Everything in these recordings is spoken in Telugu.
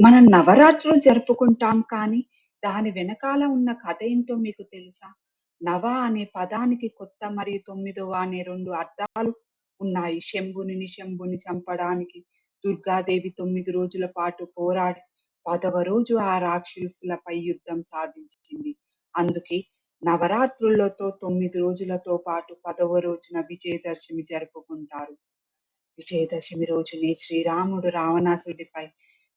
మనం నవరాత్రులు జరుపుకుంటాం కానీ దాని వెనకాల ఉన్న కథ ఏంటో మీకు తెలుసా? నవ అనే పదానికి కొత్త మరియు తొమ్మిదవ అనే రెండు అర్థాలు ఉన్నాయి. శంభుని శంభుని చంపడానికి దుర్గాదేవి తొమ్మిది రోజుల పాటు పోరాడి పదవ రోజు ఆ రాక్షసులపై యుద్ధం సాధించింది. అందుకే నవరాత్రులతో తొమ్మిది రోజులతో పాటు పదవ రోజున విజయదశమి జరుపుకుంటారు. విజయదశమి రోజునే శ్రీరాముడు రావణాసుడిపై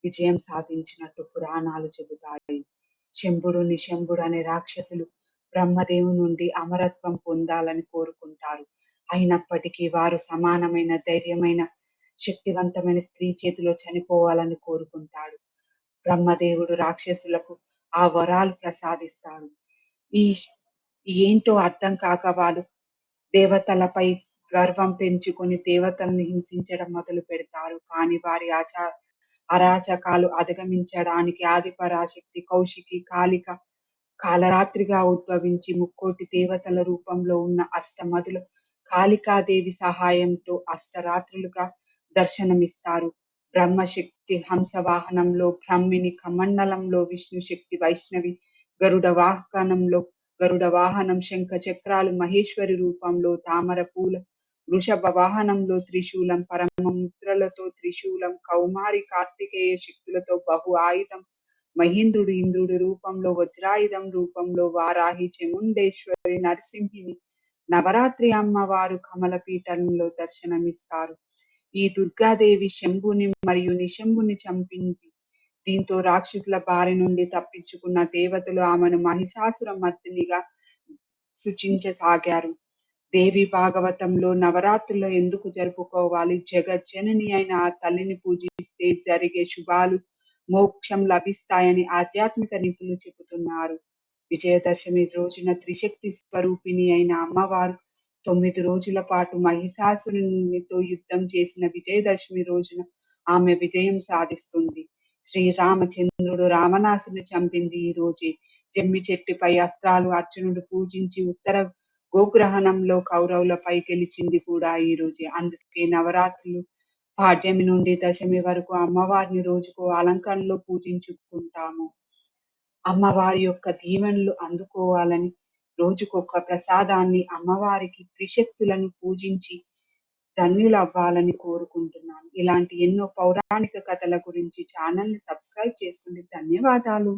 విజయం సాధించినట్టు పురాణాలు చెబుతాయి. శంభుడు నిశంభుడు అనే రాక్షసులు బ్రహ్మదేవు నుండి అమరత్వం పొందాలని కోరుకుంటారు. అయినప్పటికీ వారు సమానమైన ధైర్యమైన శక్తివంతమైన స్త్రీ చేతిలో చనిపోవాలని కోరుకుంటాడు. బ్రహ్మదేవుడు రాక్షసులకు ఆ వరాలు ప్రసాదిస్తాడు. ఈ ఏంటో అర్థం కాక వాళ్ళు దేవతలపై గర్వం పెంచుకొని దేవతలను హింసించడం మొదలు పెడతారు. కానీ వారి ఆచార అరాచకాలు అధిగమించడానికి ఆదిపరాశక్తి కౌశికి కాళిక కాలరాత్రిగా ఉద్భవించి ముక్కోటి దేవతల రూపంలో ఉన్న అష్టమధులు కాళికాదేవి సహాయంతో అష్టరాత్రులుగా దర్శనమిస్తారు. బ్రహ్మశక్తి హంస వాహనంలో, బ్రహ్మిణి కమండలంలో, విష్ణు శక్తి వైష్ణవి గరుడ వాహనంలో గరుడ వాహనం, శంఖ చక్రాలు మహేశ్వరి రూపంలో, తామర పూల వృషభ వాహనంలో త్రిశూలం, పరమ ముద్రలతో త్రిశూలం, కౌమారి కార్తికేయ శక్తులతో బహు ఆయుధం, మహేంద్రుడు ఇంద్రుడి రూపంలో వజ్రాయుధం రూపంలో వారాహి చముండేశ్వరి నరసింహిని నవరాత్రి అమ్మవారు కమలపీఠంలో దర్శనమిస్తారు. ఈ దుర్గాదేవి శంభుని మరియు నిశంభుని చంపింది. దీంతో రాక్షసుల బారి నుండి తప్పించుకున్న దేవతలు ఆమెను మహిషాసుర మర్దినిగా సూచించసాగారు. దేవి భాగవతంలో నవరాత్రులు ఎందుకు జరుపుకోవాలి? జగజ్జనని అయిన ఆ తల్లిని పూజిస్తే జరిగే శుభాలు, మోక్షం లభిస్తాయని ఆధ్యాత్మిక నిపుణులు చెబుతున్నారు. విజయదశమి రోజున త్రిశక్తి స్వరూపిణి అయిన అమ్మవారు తొమ్మిది రోజుల పాటు మహిషాసురునితో యుద్ధం చేసిన విజయదశమి రోజున ఆమె విజయం సాధిస్తుంది. శ్రీరామచంద్రుడు రామనాసుని చంపింది ఈ రోజే. జమ్మి చెట్టుపై అస్త్రాలు అర్జునుడు పూజించి ఉత్తర గోగ్రహణంలో కౌరవులపై గెలిచింది కూడా ఈ రోజే. అందుకే నవరాత్రులు పాడ్యమి నుండి దశమి వరకు అమ్మవారిని రోజుకో అలంకరణలో పూజించుకుంటాము. అమ్మవారి యొక్క దీవెనలు అందుకోవాలని రోజుకొక ప్రసాదాన్ని అమ్మవారికి త్రిశక్తులను పూజించి ధన్యులవ్వాలని కోరుకుంటున్నాను. ఇలాంటి ఎన్నో పౌరాణిక కథల గురించి ఛానల్ని సబ్స్క్రైబ్ చేసుకోండి. ధన్యవాదాలు.